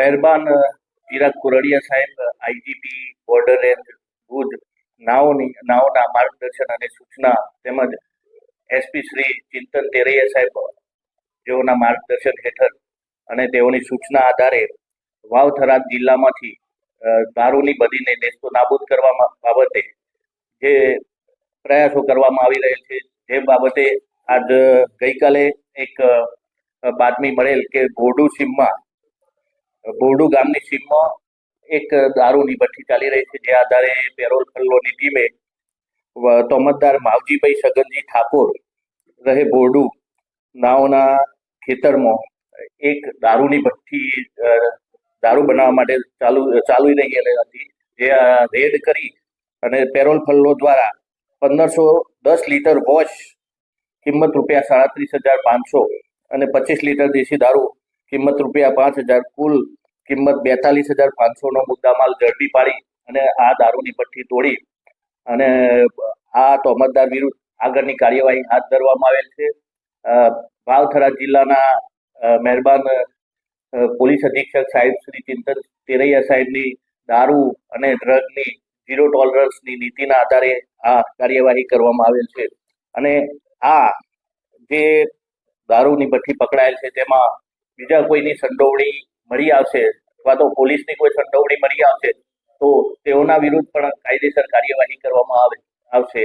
મહેરબાન ચિરાગ કોરડિયા સાહેબ IGP, border range Bhuj નાઓની, નાઓના માર્ગદર્શન અને સૂચના તેમજ એસપી શ્રી ચિંતન તેરૈયા સાહેબ, જેઓના માર્ગદર્શન હેઠળ અને તેઓની સૂચના આધારે વાવ થરાદ જિલ્લામાંથી દારૂની બદીને નેસ્તો નાબૂદ કરવામાં, બાબતે જે પ્રયાસો કરવામાં આવી રહેલ છે જે બાબતે આજ ગઈકાલે એક બાતમી મળેલ કે બોરડુ સીમમાં બોરડુ ગામની સીમમાં એક દારૂની ભઠ્ઠી ચાલી રહી છે. જે આધારે પેરોલ ફલ્લોની ટીમે તોમતદાર માવજીભાઈ સગનજી ઠાકોર રહે બોરડુ નાઓના ખેતરમાં એક દારૂની ભઠ્ઠી દારૂ બનાવવા માટે ચાલુ ચાલુ રહી હતી. જે રેડ કરી અને પેરોલ ફલ્લો દ્વારા પંદરસો દસ લીટર વોશ કિંમત રૂપિયા સાડત્રીસ હજાર પાંચસો અને પચીસ લીટર દેશી દારૂ કિંમત રૂપિયા પાંચ હજાર, કુલ કિંમત બેતાલીસ હજાર પાંચસોનો મુદ્દામાલ ઝડપી પાડી અને આ દારૂની ભઠ્ઠી તોડી અને આ તોમતદાર વિરુદ્ધ આગળની કાર્યવાહી હાથ ધરવામાં આવેલ છે. ભાવથરા જિલ્લાના મહેરબાન પોલીસ અધિક્ષક સાહેબ શ્રી ચિંતન તેરૈયા સાહેબની દારૂ અને ડ્રગની ઝીરો ટોલરન્સની નીતિના આધારે આ કાર્યવાહી કરવામાં આવેલ છે. અને આ જે દારૂની ભઠ્ઠી પકડાયેલ છે તેમાં બીજા કોઈની સંડોવણી મળી આવશે અથવા તો પોલીસની કોઈ સંડોવણી મળી આવશે, તો તેઓના વિરુદ્ધ પણ કાયદેસર કાર્યવાહી કરવામાં આવે, આવશે.